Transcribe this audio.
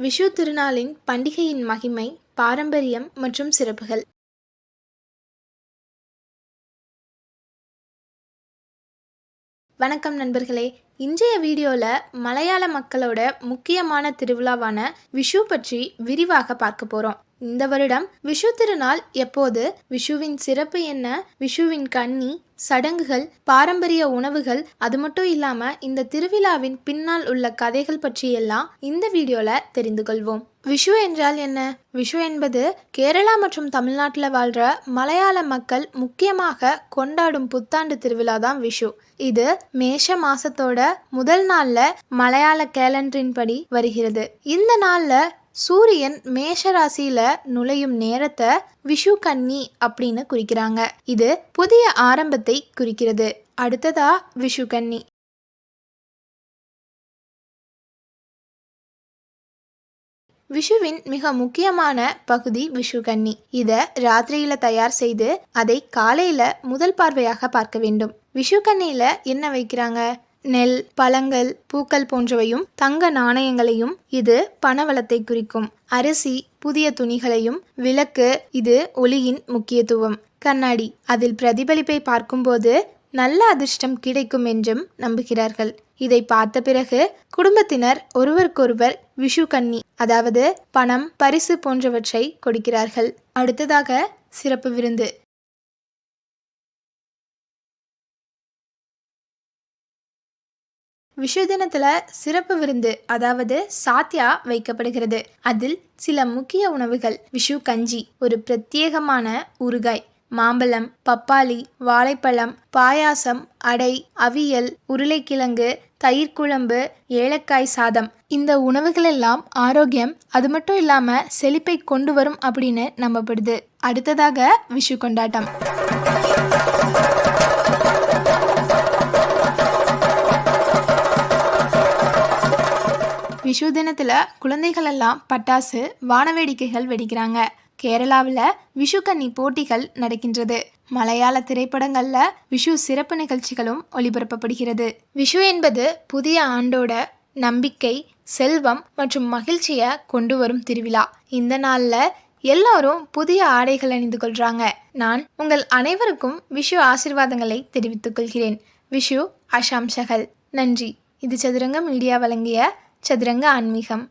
விஷு திருநாளின் பண்டிகையின் மகிமை பாரம்பரியம் மற்றும் சிறப்புகள். வணக்கம் நண்பர்களே. இன்றைய வீடியோவில் மலையாள மக்களோட முக்கியமான திருவிழாவான விஷு பற்றி விரிவாக பார்க்க போகிறோம் இந்த வருடம் விஷு திருநாள் எப்போது? விஷுவின் சிறப்பு என்ன? விஷுவின் கன்னி சடங்குகள் பாரம்பரிய உணவுகள் அது மட்டும் இல்லாம இந்த திருவிழாவின் பின்னால் உள்ள கதைகள் பற்றியெல்லாம் இந்த வீடியோல தெரிந்து கொள்வோம். விஷு என்றால் என்ன? விஷு என்பது கேரளா மற்றும் தமிழ்நாட்டில் வாழ்ற மலையாள மக்கள் முக்கியமாக கொண்டாடும் புத்தாண்டு திருவிழா தான் விஷு. இது மேஷ மாசத்தோட முதல் நாள்ல மலையாள கேலண்டரின் படி வருகிறது. இந்த நாள்ல சூரியன் மேஷ ராசியில நுழையும் நேரத்தை விஷு கன்னி அப்படின்னு குறிக்கிறாங்க. இது புதிய ஆரம்பத்தை குறிக்கிறது. அடுத்ததா விஷு கன்னி. விஷுவின் மிக முக்கியமான பகுதி விஷு கன்னி. இதை ராத்திரியில தயார் செய்து அதை காலையில முதல் பார்வையாக பார்க்க வேண்டும். விஷு கன்னியில என்ன வைக்கிறாங்க? நெல் பழங்கள் பூக்கள் போன்றவையும் தங்க நாணயங்களையும் இது பணவளத்தை குறிக்கும். அரிசி புதிய துணிகளையும் விளக்கு இது ஒளியின் முக்கியத்துவம். கண்ணாடி அதில் பிரதிபலிப்பை பார்க்கும்போது நல்ல அதிர்ஷ்டம் கிடைக்கும் என்றும் நம்புகிறார்கள். இதை பார்த்த பிறகு குடும்பத்தினர் ஒருவருக்கொருவர் விஷு கன்னி அதாவது பணம் பரிசு போன்றவற்றை கொடுக்கிறார்கள். அடுத்ததாக சிறப்பு விருந்து. விஷு தினத்துல சிறப்பு விருந்து அதாவது சாத்தியா வைக்கப்படுகிறது. அதில் சில முக்கிய உணவுகள் விஷு கஞ்சி ஒரு பிரத்யேகமான ஊறுகாய் மாம்பழம் பப்பாளி வாழைப்பழம் பாயாசம் அடை அவியல் உருளைக்கிழங்கு தயிர் குழம்பு ஏலக்காய் சாதம். இந்த உணவுகள் எல்லாம் ஆரோக்கியம் அது மட்டும் இல்லாம செழிப்பை கொண்டு வரும் அப்படின்னு நம்பப்படுது. அடுத்ததாக விஷு கொண்டாட்டம். விஷு தினத்தில் குழந்தைகள் எல்லாம் பட்டாசு வானவேடிக்கைகள் வெடிக்கிறாங்க. கேரளாவில் விஷுக்கன்னி போட்டிகள் நடக்கின்றது. மலையாள திரைப்படங்களில் விஷு சிறப்பு நிகழ்ச்சிகளும் ஒளிபரப்பப்படுகிறது. விஷு என்பது புதிய ஆண்டோட நம்பிக்கை செல்வம் மற்றும் மகிழ்ச்சியை கொண்டு வரும் திருவிழா. இந்த நாளில் எல்லாரும் புதிய ஆடைகள் அணிந்து கொள்றாங்க. நான் உங்கள் அனைவருக்கும் விஷு ஆசிர்வாதங்களை தெரிவித்துக் கொள்கிறேன். விஷு அஷாம்சகல். நன்றி. இது சதுரங்க மீடியா வழங்கிய சதுரங்க ஆன்மீகம்